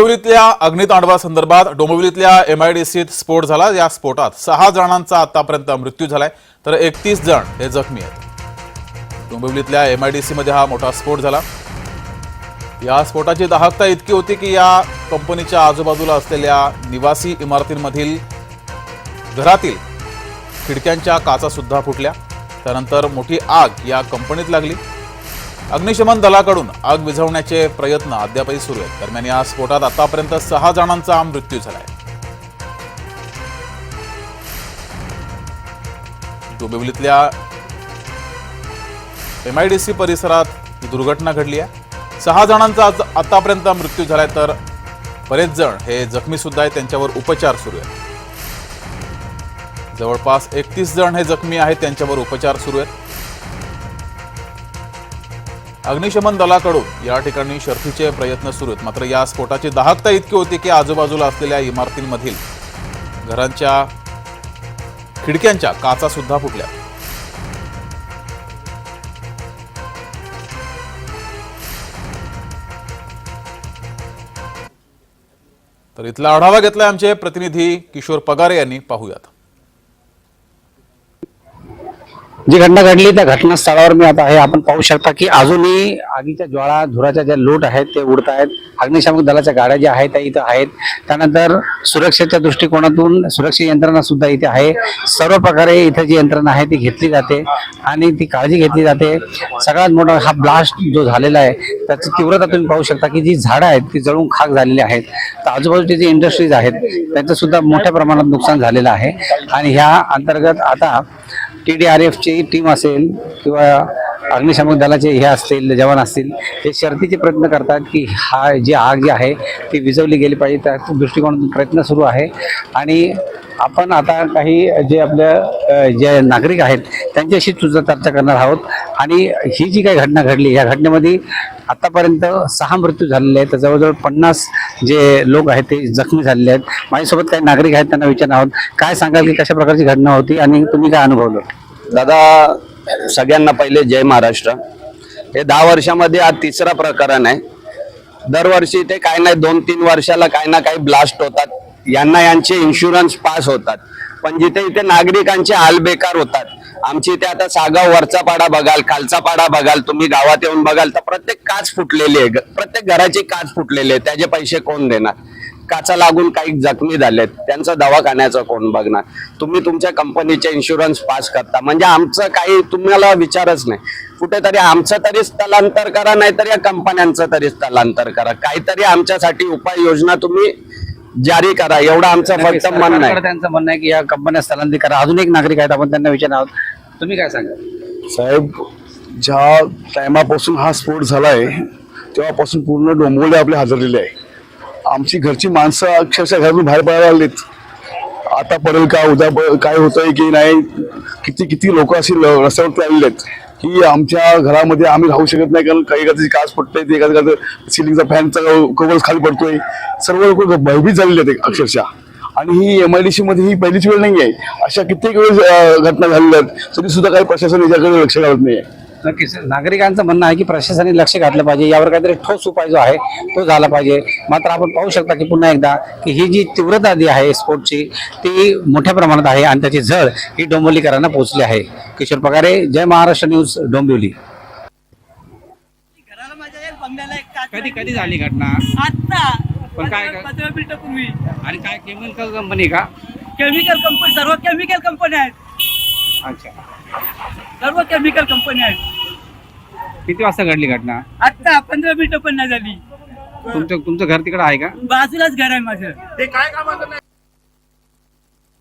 डोंबिवलीतल्या अग्नितांडवासंदर्भात डोंबिवलीतल्या एमआयडीसीत स्फोट झाला. या स्फोटात सहा जणांचा आतापर्यंत मृत्यू झालाय. तर एकतीस जण हे जखमी आहेत. डोंबिवलीतल्या एमआयडीसी मध्ये हा मोठा स्फोट झाला. या स्फोटाची दाहकता इतकी होती की या कंपनीच्या आजूबाजूला असलेल्या निवासी इमारतींमधील घरातील खिडक्यांच्या काचा सुद्धा फुटल्या. त्यानंतर मोठी आग या कंपनीत लागली. अग्निशमन दलाकडून आग विझवण्याचे प्रयत्न अद्यापही सुरू आहेत. दरम्यान या स्फोटात आतापर्यंत सहा जणांचा मृत्यू झालाय. डोबिवलीतल्या एमआयडीसी परिसरात ही दुर्घटना घडली आहे. सहा जणांचा आज- आतापर्यंत मृत्यू झालाय तर बरेच जण हे जखमी सुद्धा आहेत त्यांच्यावर उपचार सुरू आहेत. जवळपास एकतीस जण हे जखमी आहेत त्यांच्यावर उपचार सुरू आहेत. अग्निशमन दलाकडून या ठिकाणी शर्थीचे प्रयत्न सुरू आहेत. मात्र या स्फोटाची दाहकता इतकी होती की आजूबाजूला असलेल्या इमारतींमधील घरांच्या खिडक्यांच्या काचा सुद्धा फुटल्या. तर इथला आढावा घेतलाय आमचे प्रतिनिधी किशोर पगारे यांनी. पाहूयात. जी घटना घडली त्या घटनास्थळावर मी आता आहे आपण पाहू शकता की अजूनही आगीच्या ज्वाळा धुराच्या ज्या लोट आहेत ते उडत आहेत. अग्निशामक दलाच्या गाड्या ज्या आहेत त्या इथं आहेत. त्यानंतर सुरक्षेच्या दृष्टिकोनातून सुरक्षा यंत्रणा सुद्धा इथे आहे. सर्व प्रकारे इथे जी यंत्रणा आहे ती घेतली जाते आणि ती काळजी घेतली जाते. सगळ्यात मोठा हा ब्लास्ट जो झालेला आहे त्याची तीव्रता तुम्ही पाहू शकता की जी झाडं आहेत ती जळून खाक झालेली आहेत. तर आजूबाजूचे जे इंडस्ट्रीज आहेत त्यांचं सुद्धा मोठ्या प्रमाणात नुकसान झालेलं आहे. आणि ह्या अंतर्गत आता टी डी आर एफची टीम असेल किंवा अग्निशामक दलाचे हे असतील जवान असतील ते शर्तीचे प्रयत्न करतात की हा जी आग जी आहे ती विझवली गेली पाहिजे. त्या दृष्टिकोनातून प्रयत्न सुरू आहे. आणि आपण आता काही जे आपल्या जे नागरिक आहेत त्यांच्याशी सुद्धा चर्चा करणार आहोत. आणि ही जी काही घटना घडली या घटनेमध्ये आतापर्यंत सहा मृत्यू झालेले आहेत. तर जवळजवळ पन्नास जे लोक आहेत ते जखमी झालेले आहेत. माझ्यासोबत काही नागरिक आहेत त्यांना विचारणार आहोत. काय सांगाल की कशा प्रकारची घटना होती आणि तुम्ही काय अनुभवलं? दादा सगळ्यांना पहिले जय महाराष्ट्र. हे दहा वर्षामध्ये हा तिसरा प्रकरण आहे. दरवर्षी ते काय नाही दोन तीन वर्षाला काही ना काही ब्लास्ट होतात. यांना यांचे इन्शुरन्स पास होतात. पण जिथे इथे नागरिकांचे हाल बेकार होतात. आमची इथे आता सागाव वरचा पाडा बघाल खालचा पाडा बघाल तुम्ही गावात येऊन बघाल तर प्रत्येक काच फुटलेली आहे. ग- प्रत्येक घराची काच फुटलेली आहे. त्याचे पैसे कोण देणार? काचा लागून काही जखमी झालेत. त्यांचं दवाखान्याचं कोण बघणार? तुम्ही तुमच्या कंपनीचे इन्शुरन्स पास करता. म्हणजे आमचं काही तुम्हाला विचारच नाही. कुठेतरी आमचं तरी स्थलांतर करा नाहीतर या कंपन्यांचं तरी स्थलांतर करा. काहीतरी आमच्यासाठी उपाययोजना तुम्ही जारी करा. एवढं आमचं फक्त म्हणणं आहे. त्यांचं म्हणणं आहे की या कंपन्या स्थलांतरित करा. अजून एक नागरिक आहेत आपण त्यांना विचारणार आहोत. तुम्ही काय सांगा साहेब ज्या टायमापासून हा स्फोट झालाय तेव्हापासून पूर्ण डोंबवले आपले हादरलेले आहे. आमची घरची माणसं अक्षरशः घरातून बाहेर पडायला आलीत आता पडेल का उद्या काय होतंय की नाही किती किती लोक अशी रस्त्यावरती आलेले आहेत की आमच्या घरामध्ये आम्ही राहू शकत नाही कारण काही एखाद्याची काच पडते ते एखाद्या सिलिंगचा फॅनचा कवर खाली पडतोय. सर्व लोक भयभीत झालेले आहेत अक्षरशः. आणि ही एम आय डी मध्ये ही पहिलीच वेळ नाही आहे अशा कित्येक वेळेस घटना झालेल्या आहेत. तरी सुद्धा काही प्रशासन याच्याकडे लक्ष घालत नाही आहे नक्कीच. नागरिकांचं म्हणणं आहे की प्रशासनाने लक्ष घातलं पाहिजे. यावर काहीतरी ठोस उपाय जो आहे तो झाला पाहिजे. मात्र आपण पाहू शकता की पुन्हा एकदा की ही जी तीव्रता जी आहे स्पोर्टची ती मोठ्या प्रमाणात आहे आणि त्याची झळ ही डोंबिवलीकरांना पोहोचली आहे. किशोर पगारे जय महाराष्ट्र न्यूज डोंबिवली. कधी कधी झाली घटना? आता पण काय आणि काय केमिकल कंपनी का? केमिकल कंपनी सर्व केमिकल कंपनी आहेत. अच्छा. सर्व केमिकल कंपनी आहेत. किती वाजता घडली घटना? आता पंधरा मिनिटं पण नाही झाली. तुमचं तुमचं घर तिकडे आहे का? बाजूलाच घर आहे माझं.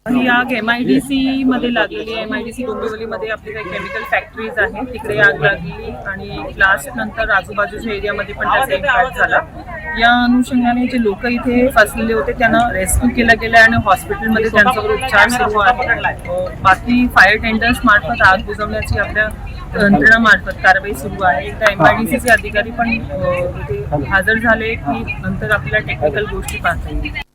ही आग एम आय डी सी मध्ये लागलेली एम आय डी सी डोंबिवलीमध्ये आपली काही केमिकल फॅक्टरीज आहेत. तिकडे आग लागली आणि लास्ट नंतर आजूबाजूच्या एरियामध्ये पण त्याचा इम्पॅक्ट झाला. या अनुषंगाने जे लोक इथे फसलेले होते त्यांना रेस्क्यू केलं गेलं आणि हॉस्पिटलमध्ये त्यांच्यावर उपचार सुरू आहे बाकी फायर टेंडर्स मार्फत आग बुजवण्याची आपल्या यंत्रणामार्फत कारवाई सुरू आहे. त्या एम आय डी सीचे अधिकारी पण हजर झाले की नंतर आपल्याला टेक्निकल गोष्टी पाहता येईल